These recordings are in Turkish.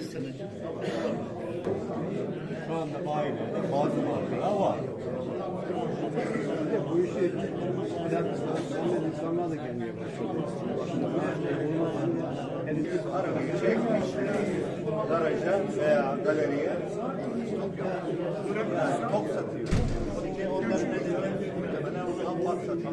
Sene. Şu anda bayilerde bazı markalar var. Bu işi biraz insanlar da gelmeye başladı. Arabayı çekmiş garaja veya galeriye yani tok satıyor. Peki onların nedeni muhtemelen hampat satıyor.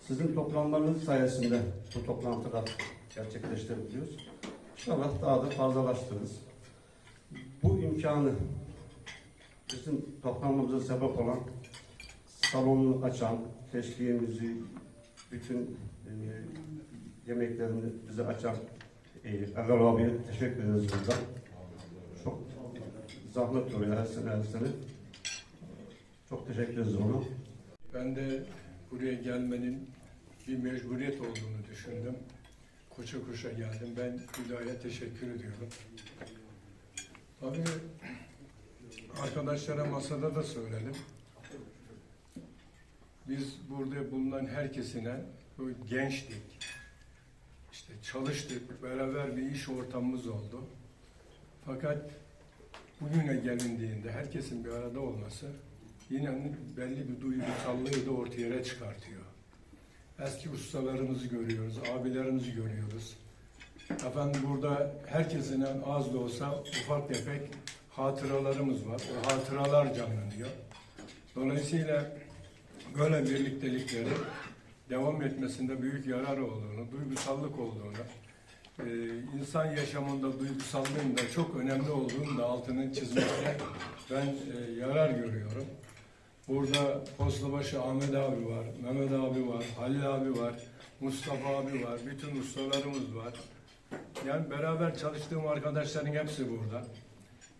Sizin toplanmanız sayesinde bu toplantılar gerçekleştirebiliyoruz. İnşallah daha da fazlalaştırırız. Bu imkanı bizim toplanmamıza sebep olan salonu açan, teşkiğimizi, bütün e, yemeklerini bize açan e, Ergal abiye teşekkür ederiz burada. Çok zahmet oluyor her sene her sene. Çok teşekkür ederiz ona. Ben de buraya gelmenin bir mecburiyet olduğunu düşündüm. Koşa koşa geldim. Ben Hülya'ya teşekkür ediyorum. Tabii arkadaşlara masada da söyledim. Biz burada bulunan herkesine gençtik. İşte çalıştık, beraber bir iş ortamımız oldu. Fakat bugüne gelindiğinde herkesin bir arada olması yine belli bir duygusallığı da ortaya çıkartıyor. Eski ustalarımızı görüyoruz, abilerimizi görüyoruz. Efendim burada herkesin az da olsa ufak tefek hatıralarımız var. O hatıralar canlanıyor. Dolayısıyla böyle birliktelikleri devam etmesinde büyük yarar olduğunu, duygusallık olduğunu, e, insan yaşamında duygusallığın da çok önemli olduğunu da altını çizmekte ben e, yarar görüyorum. Burada Postabaşı Ahmet abi var, Mehmet abi var, Halil abi var, Mustafa abi var, bütün ustalarımız var. Yani beraber çalıştığım arkadaşların hepsi burada.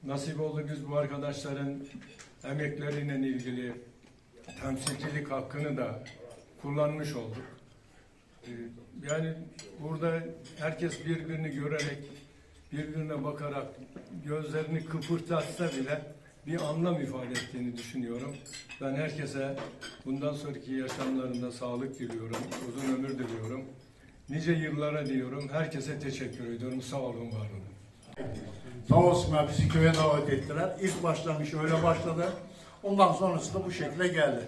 Nasip oldu biz bu arkadaşların emekleriyle ilgili temsilcilik hakkını da kullanmış olduk. Ee, Yani burada herkes birbirini görerek, birbirine bakarak gözlerini kıpırtatsa bile bir anlam ifade ettiğini düşünüyorum. Ben herkese bundan sonraki yaşamlarında sağlık diliyorum, uzun ömür diliyorum. Nice yıllara diyorum. Herkese teşekkür ediyorum. Sağ olun, var olun. Sağ olsunlar bizi köye davet ettiler. İlk başlangıç öyle başladı. Ondan sonrası da bu şekilde geldi.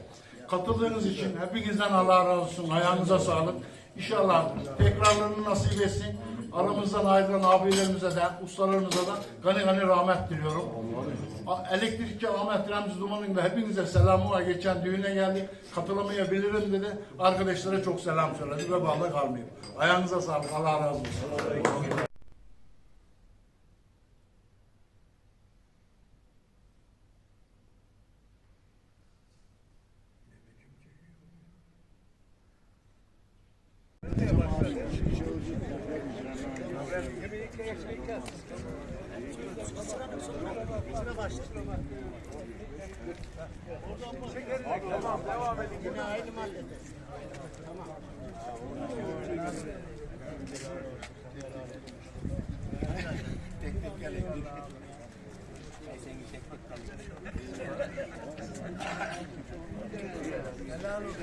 Katıldığınız için hepinizden Allah razı olsun. Ayağınıza sağlık. İnşallah tekrarlarını nasip etsin. Aramızdan ayrılan abilerimize de, ustalarımıza da gani gani rahmet diliyorum. Elektrikçi Ahmet Remzi Duman'ın da hepinize selamı var. Geçen düğüne geldi. Katılamayabilirim dedi. Arkadaşlara çok selam söyledi ve bağla kalmayayım. Ayağınıza sağlık. Allah razı olsun. Tamam devam edin. Yine aynı mahallede. Tamam. Tek tek gelin. Helal olsun.